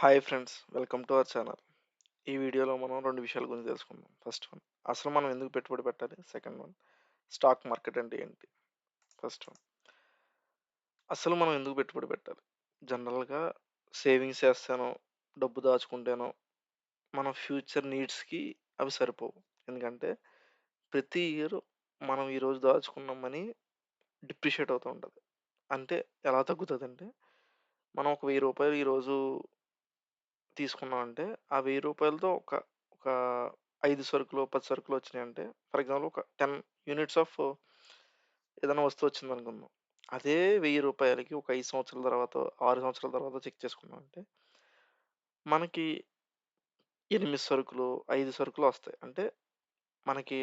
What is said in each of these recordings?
Hi friends welcome to our channel. ఈ వీడియోలో మనం రెండు విషయాల గురించి తెలుసుకుందాం. ఫస్ట్ వన్ అసలు మనం ఎందుకు పెట్టుబడి పెట్టాలి? సెకండ్ వన్ స్టాక్ మార్కెట్ అంటే ఏంటి? ఫస్ట్ వన్ అసలు మనం ఎందుకు పెట్టుబడి పెట్టాలి? జనరల్గా సేవింగ్స్ చేస్తానో డబ్బు దాచుకుంటేనో మన ఫ్యూచర్ నీడ్స్కి అవి సరిపోవు. ఎందుకంటే ప్రతి ఇయర్ మనం ఈరోజు దాచుకున్న మనీ డిప్రిషియేట్ అవుతూ ఉంటుంది. అంటే ఎలా తగ్గుతుంది అంటే మనం ఒక వెయ్యి రూపాయలు ఈరోజు తీసుకున్నాం అంటే ఆ వెయ్యి రూపాయలతో ఒక ఒక ఐదు సరుకులు పది సరుకులు వచ్చినాయంటే ఫర్ ఎగ్జాంపుల్ ఒక టెన్ యూనిట్స్ ఆఫ్ ఏదైనా వస్తువు వచ్చింది అనుకుందాం. అదే వెయ్యి రూపాయలకి ఒక ఐదు సంవత్సరాల తర్వాత ఆరు సంవత్సరాల తర్వాత చెక్ చేసుకున్నాం అంటే మనకి ఎనిమిది సరుకులు ఐదు సరుకులు వస్తాయి. అంటే మనకి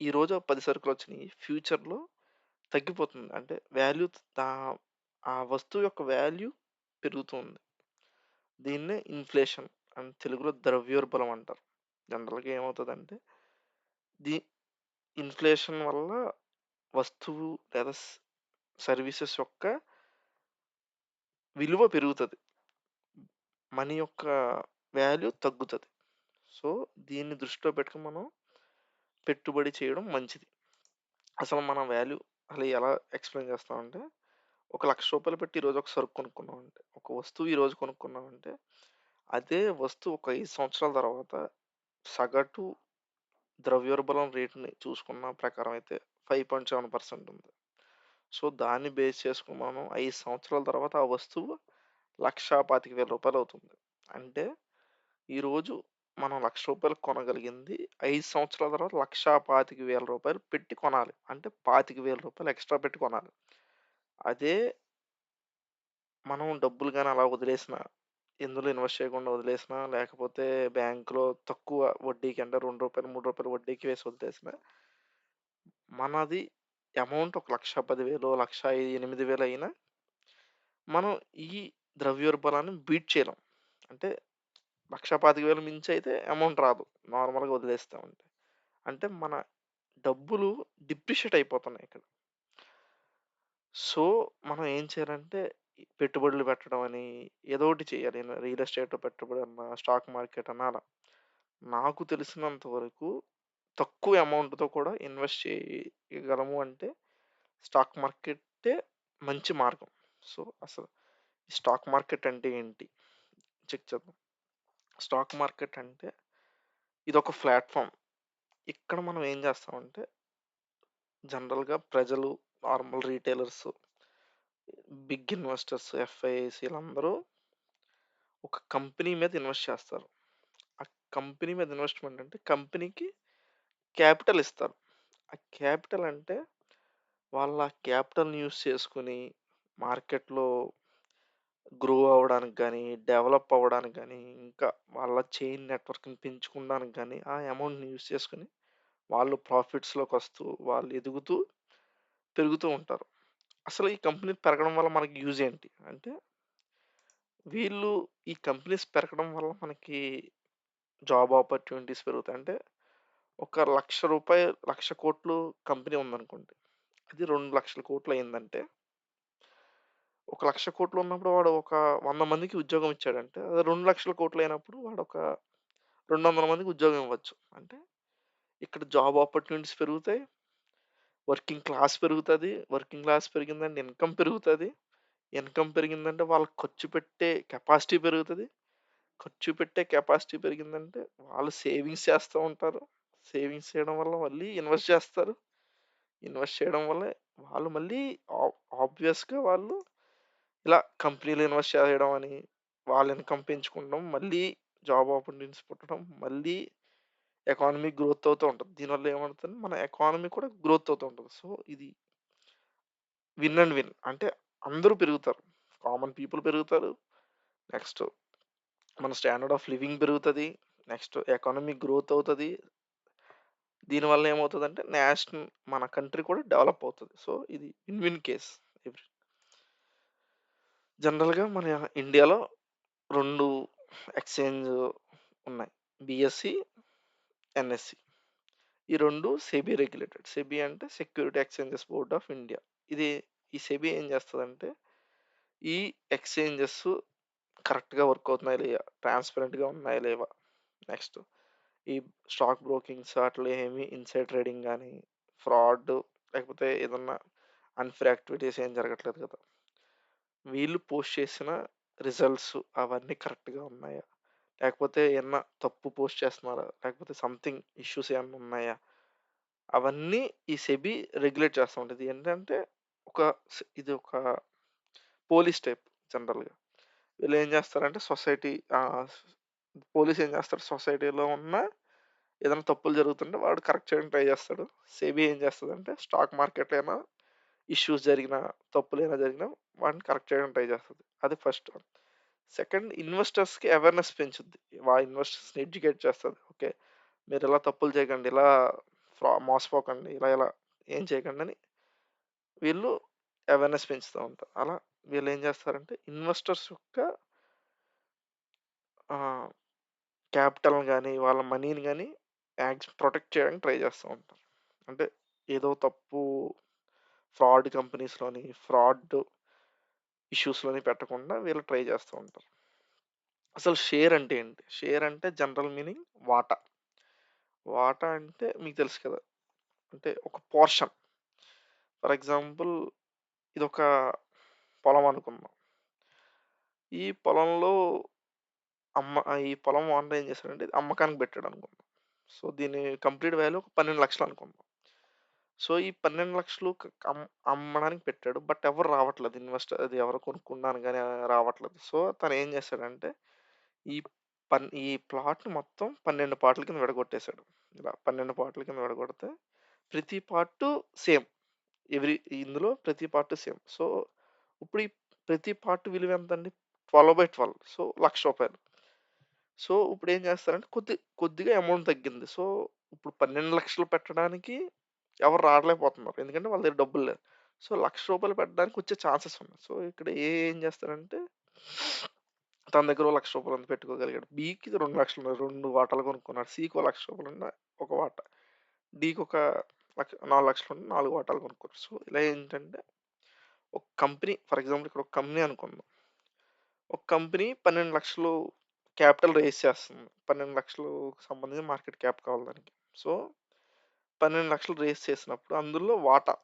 ఈరోజు పది సరుకులు వచ్చినాయి ఫ్యూచర్లో తగ్గిపోతుంది. అంటే వాల్యూ ఆ వస్తువు యొక్క వాల్యూ పెరుగుతుంది. దీన్నే ఇన్ఫ్లేషన్ అని తెలుగులో ద్రవ్యోల్బణం అంటారు. జనరల్గా ఏమవుతుందంటే దీ ఇన్ఫ్లేషన్ వల్ల వస్తువు లేదా సర్వీసెస్ యొక్క విలువ పెరుగుతుంది. మనీ యొక్క వాల్యూ తగ్గుతుంది. సో దీన్ని దృష్టిలో పెట్టుకుని మనం పెట్టుబడి చేయడం మంచిది. అసలు మన వాల్యూ అలా ఎలా ఎక్స్ప్లెయిన్ చేస్తామంటే ఒక లక్ష రూపాయలు పెట్టి ఈరోజు ఒక సరుకు కొనుక్కున్నామంటే ఒక వస్తువు ఈరోజు కొనుక్కున్నామంటే అదే వస్తువు ఒక ఐదు సంవత్సరాల తర్వాత సగటు ద్రవ్యోల్బణం రేటుని చూసుకున్న ప్రకారం అయితే ఫైవ్ పాయింట్ సెవెన్ పర్సెంట్ ఉంది. సో దాన్ని బేస్ చేసుకుని మనం ఐదు సంవత్సరాల తర్వాత ఆ వస్తువు లక్షా పాతిక వేల రూపాయలు అవుతుంది. అంటే ఈరోజు మనం లక్ష రూపాయలు కొనగలిగింది ఐదు సంవత్సరాల తర్వాత లక్షా పాతిక వేల రూపాయలు పెట్టి కొనాలి. అంటే పాతిక వేల రూపాయలు ఎక్స్ట్రా పెట్టి కొనాలి. అదే మనం డబ్బులు కానీ అలా వదిలేసిన ఇందులో ఇన్వెస్ట్ చేయకుండా వదిలేసిన లేకపోతే బ్యాంకులో తక్కువ వడ్డీకి అంటే రెండు రూపాయలు మూడు రూపాయలు వడ్డీకి వేసి వదిలేసిన మనది అమౌంట్ ఒక లక్ష పదివేలు లక్ష ఎనిమిది వేలు అయినా మనం ఈ ద్రవ్యోల్బణాన్ని బీట్ చేయలేం. అంటే లక్ష పాతిక వేలు మించి అయితే అమౌంట్ రాదు. నార్మల్గా వదిలేస్తామంటే. అంటే మన డబ్బులు డిప్రిషియేట్ అయిపోతున్నాయి ఇక్కడ. సో మనం ఏం చేయాలంటే పెట్టుబడులు పెట్టడం అని ఏదో ఒకటి చేయాలి. రియల్ ఎస్టేట్ పెట్టుబడి అన్నా స్టాక్ మార్కెట్ అన్నా అలా. నాకు తెలిసినంత వరకు తక్కువ అమౌంట్తో కూడా ఇన్వెస్ట్ చేయగలము అంటే స్టాక్ మార్కెట్టే మంచి మార్గం. సో అసలు స్టాక్ మార్కెట్ అంటే ఏంటి? చెక్ చేద్దాం. స్టాక్ మార్కెట్ అంటే ఇది ఒక ప్లాట్ఫామ్. ఇక్కడ మనం ఏం చేస్తామంటే జనరల్గా ప్రజలు normal retailers big investors FIs అందరూ ఒక కంపెనీ మీద ఇన్వెస్ట్ చేస్తారు. ఆ కంపెనీ మీద ఇన్వెస్ట్మెంట్ అంటే కంపెనీకి క్యాపిటల్ ఇస్తారు. ఆ క్యాపిటల్ అంటే వాళ్ళ క్యాపిటల్ని యూస్ చేసుకుని మార్కెట్లో గ్రో అవ్వడానికి కానీ డెవలప్ అవ్వడానికి కానీ ఇంకా వాళ్ళ చైన్ నెట్వర్క్ని పెంచుకోవడానికి కానీ ఆ అమౌంట్ని యూస్ చేసుకుని వాళ్ళు ప్రాఫిట్స్లోకి వస్తూ వాళ్ళు ఎదుగుతూ పెరుగుతూ ఉంటారు. అసలు ఈ కంపెనీ పెరగడం వల్ల మనకి యూజ్ ఏంటి? అంటే వీళ్ళు ఈ కంపెనీస్ పెరగడం వల్ల మనకి జాబ్ ఆపర్చునిటీస్ పెరుగుతాయి. అంటే ఒక లక్ష రూపాయలు లక్ష కోట్లు కంపెనీ ఉందనుకోండి. అది రెండు లక్షల కోట్లు అయిందంటే ఒక లక్ష కోట్లు ఉన్నప్పుడు వాడు ఒక వంద మందికి ఉద్యోగం ఇచ్చాడంటే అది రెండు లక్షల కోట్లు అయినప్పుడు వాడు ఒక రెండు వందల మందికి ఉద్యోగం ఇవ్వచ్చు. అంటే ఇక్కడ జాబ్ ఆపర్చునిటీస్ పెరుగుతాయి. వర్కింగ్ క్లాస్ పెరుగుతుంది. వర్కింగ్ క్లాస్ పెరిగిందంటే ఇన్కమ్ పెరుగుతుంది. ఇన్కమ్ పెరిగిందంటే వాళ్ళు ఖర్చు పెట్టే కెపాసిటీ పెరుగుతుంది. ఖర్చు పెట్టే కెపాసిటీ పెరిగిందంటే వాళ్ళు సేవింగ్స్ చేస్తూ ఉంటారు. సేవింగ్స్ చేయడం వల్ల మళ్ళీ ఇన్వెస్ట్ చేస్తారు. ఇన్వెస్ట్ చేయడం వల్ల వాళ్ళు మళ్ళీ ఆబ్వియస్గా వాళ్ళు ఇలా కంపెనీలు ఇన్వెస్ట్ చేయడం అని వాళ్ళ ఇన్కమ్ పెంచుకుంటాం. మళ్ళీ జాబ్ ఆపర్చునిటీస్ పుట్టడం. మళ్ళీ ఎకానమీ గ్రోత్ అవుతూ ఉంటుంది. దీనివల్ల ఏమవుతుంది? మన ఎకానమీ కూడా గ్రోత్ అవుతూ ఉంటుంది. సో ఇది విన్ అండ్ విన్. అంటే అందరూ పెరుగుతారు. కామన్ పీపుల్ పెరుగుతారు. నెక్స్ట్ మన స్టాండర్డ్ ఆఫ్ లివింగ్ పెరుగుతుంది. నెక్స్ట్ ఎకానమీ గ్రోత్ అవుతుంది. దీనివల్ల ఏమవుతుంది అంటే నేషనల్ మన కంట్రీ కూడా డెవలప్ అవుతుంది. సో ఇది విన్ విన్ కేస్ ఎవ్రీ. జనరల్గా మన ఇండియాలో రెండు ఎక్స్చేంజ్ ఉన్నాయి. బిఎస్సి ఎన్ఎస్సి ఈ రెండు సెబీ రెగ్యులేటెడ్ సెబీ అంటే security exchanges board of India ఇది ఈ సెబీ ఏం చేస్తుందంటే ఈ ఎక్స్చేంజెస్ కరెక్ట్‌గా వర్క్ అవుతున్నాయా లేవా? ట్రాన్స్‌పరెంట్‌గా ఉన్నాయా లేవా? నెక్స్ట్ ఈ స్టాక్ బ్రోకింగ్స్ అట్లా ఏమి ఇన్‌సైడ్ ట్రేడింగ్ కానీ ఫ్రాడ్ లేకపోతే ఏదన్నా అన్‌ఫేర్ యాక్టివిటీస్ ఏం జరగట్లేదు కదా! వీళ్ళు పోస్ట్ చేసిన రిజల్ట్స్ అవన్నీ కరెక్ట్‌గా ఉన్నాయా? లేకపోతే ఏమన్నా తప్పు పోస్ట్ చేస్తున్నారా? లేకపోతే సంథింగ్ ఇష్యూస్ ఏమన్నా ఉన్నాయా? అవన్నీ ఈ సెబీ రెగ్యులేట్ చేస్తా ఉంటది. ఏంటంటే ఒక స్ ఇది ఒక పోలీస్ టైప్ జనరల్‌గా. వీళ్ళేం చేస్తారంటే సొసైటీ ఆహ్, పోలీస్ ఏం చేస్తారు సొసైటీలో ఉన్న ఏదైనా తప్పులు జరుగుతుంటే వాడు కరెక్ట్ చేయడానికి ట్రై చేస్తాడు. సెబీ ఏం చేస్తదంటే స్టాక్ మార్కెట్‌లో ఏమైనా ఇష్యూస్ జరిగినా, తప్పులేమైనా జరిగినా వాటిని కరెక్ట్ చేయడానికి ట్రై చేస్తది. అది ఫస్ట్. సెకండ్ ఇన్వెస్టర్స్‌కి అవేర్‌నెస్ పెంచుద్ది. వా ఇన్వెస్టర్స్‌ని ఎడ్యుకేట్ చేస్తది. ఓకే. మీరిలా తప్పులు చేయకండి. ఇలా ఫ్రా మోసపోకండి. ఇలా ఇలా ఏం చేయకండి అని వీళ్ళు అవేర్‌నెస్ పెంచుతా ఉంటారు. అలా వీళ్ళేం చేస్తారంటే ఇన్వెస్టర్స్ యొక్క ఆహ్, క్యాపిటల్‌ని గాని, వాళ్ళ మనీని గాని యాక్స్ ప్రొటెక్ట్ చేయడానికి ట్రై చేస్తూ ఉంటారు. అంటే ఏదో తప్పు ఫ్రాడ్ కంపెనీస్‌లోని, ఫ్రాడ్ ఇష్యూస్‌లోని పెట్టకుండా వీళ్ళు ట్రై చేస్తూ ఉంటారు. అసలు షేర్ అంటే ఏంటి? షేర్ అంటే జనరల్ మీనింగ్ వాటా. వాటా అంటే మీకు తెలుసు కదా! అంటే ఒక పోర్షన్. ఫర్ ఎగ్జాంపుల్ ఇది ఒక పొలం అనుకుందాం. ఈ పొలంలో అమ్మ ఈ పొలం ఓనర్ ఏం చేశాడంటే ఇది అమ్మకానికి పెట్టాడనుకుందాం. సో, దీని కంప్లీట్ వాల్యూ ఒక 12,00,000 అనుకుందాం. సో, ఈ 12,00,000 క అమ్ అమ్మడానికి పెట్టాడు. బట్ ఎవరు రావట్లేదు. ఇన్వెస్టర్ అది ఎవరు కొనుక్కున్నాను గాని రావట్లేదు. సో, తనేం చేశాడంటే ఈ పన్ ఈ ప్లాట్‌ని మొత్తం 12 పార్ట్‌ల కింద విడగొట్టేసాడు. ఇలా 12 పార్ట్‌ల కింద విడగొడితే ప్రతి పార్టు సేమ్. ఎవ్రి ఇందులో ప్రతి పార్ట్ సేమ్. సో, ఇప్పుడు ఈ ప్రతి పార్ట్ విలువ ఎంతండి? 12/12 సో, రూ. 1,00,000 సో, ఇప్పుడేం చేస్తారంటే కొద్ది కొద్దిగా అమౌంట్ తగ్గింది. సో, ఇప్పుడు 12,00,000 పెట్టడానికి ఎవరు రాలేకపోతున్నారు. ఎందుకంటే వాళ్ళ దగ్గర డబ్బులు లేదు. సో, రూ. 1,00,000 పెట్టడానికి వచ్చే ఛాన్సెస్ ఉన్నాయి. సో, ఇక్కడ ఏ ఏం చేస్తారంటే తన దగ్గర ఓ రూ. 1,00,000 ఉంది పెట్టుకోగలిగాడు. రెండు 2,00,000 ఉన్నాయి. 2 వాటాలు కొనుక్కున్నాడు. సీకి ఓ రూ. 1,00,000 ఉన్న ఒక వాటా. డీకి ఒక లక్ష 4,00,000 ఉన్న 4 వాటాలు కొనుక్కున్నారు. సో, ఇలా ఏంటంటే ఒక కంపెనీ ఫర్ ఎగ్జాంపుల్ ఇక్కడ ఒక కంపెనీ అనుకుందాం. ఒక కంపెనీ 12,00,000 క్యాపిటల్ రైజ్ చేస్తుంది. 12,00,000కి సంబంధించిన మార్కెట్ క్యాప్ కావాలి దానికి. సో, 12,00,000 రైజ్ చేసినప్పుడు అందులో వాటా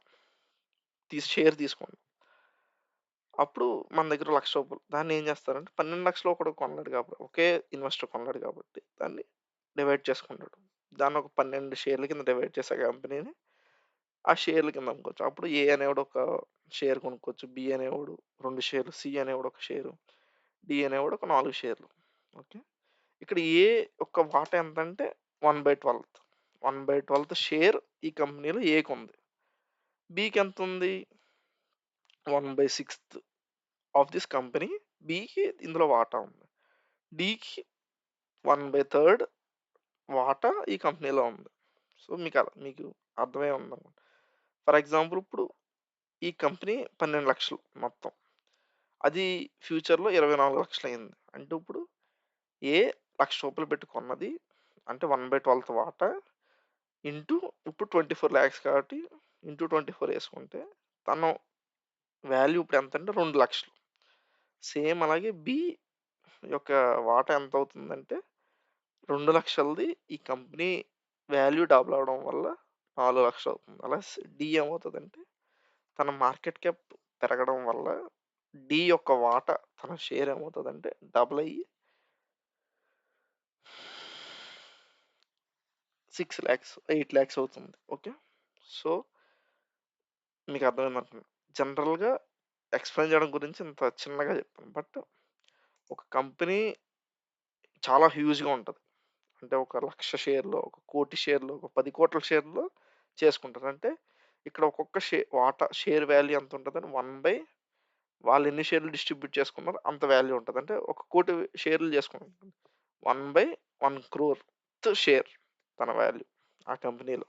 తీసి షేర్ తీసుకోండి. అప్పుడు మన దగ్గర రూ. 1,00,000 దాన్ని ఏం చేస్తారంటే 12,00,000 ఒకడు కొనలేడు కాబట్టి ఒకే ఇన్వెస్టర్ కొనలేడు కాబట్టి దాన్ని డివైడ్ చేసుకుంటాడు. దాన్ని ఒక 12 షేర్ల కింద డివైడ్ చేసి ఆ కంపెనీని ఆ షేర్ల కింద అమ్ముకోవచ్చు. అప్పుడు ఏ అనేవాడు ఒక షేర్ కొనుక్కోవచ్చు. బి అనేవాడు 2 షేర్లు, సి అనేవాడు ఒక షేరు, డి అనేవాడు ఒక 4 షేర్లు. ఓకే. ఇక్కడ ఏ యొక్క వాటా ఎంతంటే 1/12 1/12 షేర్ ఈ కంపెనీలో ఏకుంది. బికి ఎంతుంది? 1/6 ఆఫ్ దిస్ కంపెనీ బీకి ఇందులో వాటా ఉంది. డీకి వన్ బై థర్డ్ వాటా ఈ కంపెనీలో ఉంది. సో, మీకు అలా మీకు అర్థమై ఉందన్నమాట ఫర్ ఎగ్జాంపుల్ ఇప్పుడు ఈ కంపెనీ 12,00,000 మొత్తం. అది ఫ్యూచర్‌లో 24,00,000 అయింది. అంటే ఇప్పుడు ఏ లక్ష రూపాయలు పెట్టుకున్నది అంటే వన్ బై ట్వెల్త్ వాటా ఇంటూ ఇప్పుడు 24,00,000 కాబట్టి ఇంటూ 24 యేసుకుంటే తను వాల్యూ ఇప్పుడు ఎంతంటే 2,00,000 సేమ్ అలాగే బి యొక్క వాటా ఎంతవుతుందంటే 2,00,000ది ఈ కంపెనీ వాల్యూ డబుల్ అవ్వడం వల్ల 4,00,000 అవుతుంది. అలా స్ డి ఏమవుతదంటే తన మార్కెట్ క్యాప్ పెరగడం వల్ల డి యొక్క వాటా తన షేర్ ఏమవుతదంటే డబుల్ అయ్యి 6,00,000 8,00,000 అవుతుంది. ఓకే. సో మీకు అర్థమైందనుకుంటా. జనరల్‌గా ఎక్స్‌ప్లెయిన్ చేయడం గురించి ఇంత చిన్నగా చెప్పాను. బట్ ఒక కంపెనీ చాలా హ్యూజ్‌గా ఉంటుంది అంటే ఒక లక్ష షేర్‌లో, ఒక కోటి షేర్‌లో, ఒక పది కోట్ల షేర్‌లో చేసుకుంటారు. అంటే ఇక్కడ ఒక్కొక్క షే వాటా షేర్ వాల్యూ ఎంత ఉంటుందని వన్ బై వాళ్ళు ఎన్ని షేర్లు డిస్ట్రిబ్యూట్ చేసుకున్నారో అంత వాల్యూ ఉంటుంది అంటే ఒక కోటి షేర్లు చేసుకున్నారు one by one crore share తన వాల్యూ ఆ కంపెనీలో.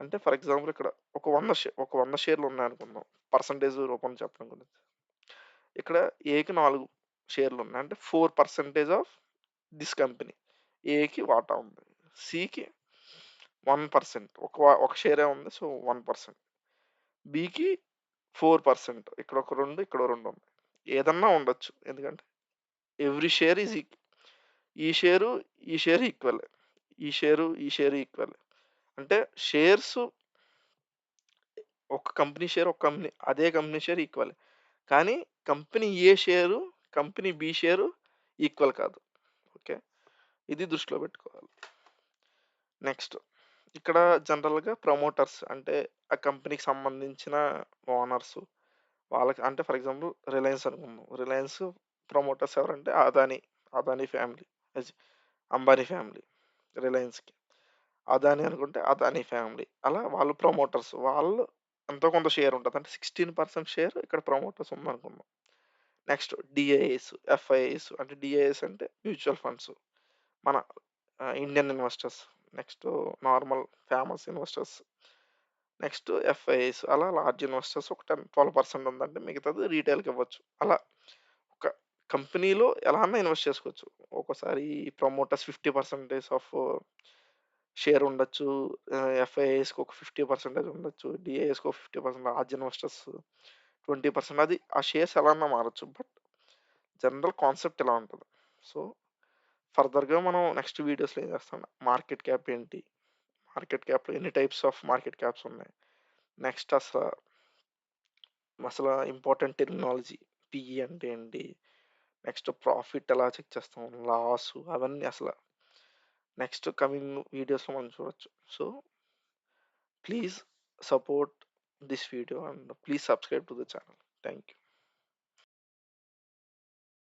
అంటే ఫర్ ఎగ్జాంపుల్ ఇక్కడ ఒక 100 షే ఒక 100 షేర్లు ఉన్నాయనుకుందాం. పర్సెంటేజ్ రూపంలో చెప్పడం గురించి. ఇక్కడ ఏకి 4 షేర్లు ఉన్నాయి. అంటే 4% ఆఫ్ దిస్ కంపెనీ. ఏకి వాటా ఉంది. సికి 1% ఒక వా ఒక షేరే ఉంది. సో, 1%. బికి 4% ఇక్కడ ఒక 2 ఇక్కడ 2 ఉన్నాయి. ఏదన్నా ఉండొచ్చు. ఎందుకంటే ఎవ్రీ షేర్ ఈజ్ ఈక్ ఈ షేరు, ఈ షేర్ ఈక్వలే. ఈ షేరు, ఈ షేర్ ఈక్వల్ అంటే షేర్స్ ఒక కంపెనీ షేర్, ఒక కంపెనీ అదే కంపెనీ షేర్ ఈక్వలే. కానీ company A share, company B share equal కాదు. ఓకే. ఇది దృష్టిలో పెట్టుకోవాలి. నెక్స్ట్ ఇక్కడ జనరల్‌గా ప్రమోటర్స్ అంటే ఆ కంపెనీకి సంబంధించిన ఓనర్స్ వాళ్ళకి అంటే ఫర్ ఎగ్జాంపుల్ రిలయన్స్ అనుకుందాం. రిలయన్స్ ప్రమోటర్స్ ఎవరంటే అదానీ, అదానీ ఫ్యామిలీ. అంబానీ ఫ్యామిలీ రిలయన్స్‌కి. అదాని అనుకుంటే అదాని ఫ్యామిలీ. అలా వాళ్ళు ప్రమోటర్స్. వాళ్ళు ఎంతో కొంత షేర్ ఉంటది. అంటే 16% షేర్ ఇక్కడ ప్రమోటర్స్ ఉందనుకుందాం. నెక్స్ట్ డీఐఎస్, ఎఫ్ఐఐస్ అంటే డీఐఎస్ అంటే మ్యూచువల్ ఫండ్స్. మన ఆహ్, Indian investors. Next normal famous investors. Next FIIs అలా లార్జ్ ఇన్వెస్టర్స్ ఒక 10, 12% ఉందంటే మిగతాది రీటైల్‌కి ఇవ్వచ్చు. అలా ఒక కంపెనీలో ఎలా అన్నా ఇన్వెస్ట్ చేసుకోవచ్చు. ఒక్కోసారి ప్రమోటర్స్ 50% ఆఫ్ షేర్ ఉండొచ్చు. ఆహ్, ఎఫ్ఐఐస్‌కి ఒక 50% ఉండొచ్చు. డీఐఎస్‌కి ఒక 50% ఆర్జ్ ఇన్వెస్టర్స్ 20% అది ఆ షేర్స్ ఎలా అన్నా మారొచ్చు. బట్ జనరల్ కాన్సెప్ట్ ఇలా ఉంటది. సో, ఫర్దర్‌గా మనం నెక్స్ట్ వీడియోస్‌లో ఏం చేస్తాం మార్కెట్ క్యాప్ ఏంటి? మార్కెట్ క్యాప్‌లో ఎన్ని టైప్స్ ఆఫ్ మార్కెట్ క్యాప్స్ ఉన్నాయి? నెక్స్ట్ అసల అసల ఇంపార్టెంట్ టెర్మినాలజీ పీఈ అంటే ఏంటి? నెక్స్ట్ ప్రాఫిట్ ఎలా చెక్ చేస్తాం? లాసు అవన్నీ అసల నెక్స్ట్ కమింగ్ వీడియోస్‌లో మనం చూడొచ్చు. So, please support this video and please subscribe to the channel. Thank you.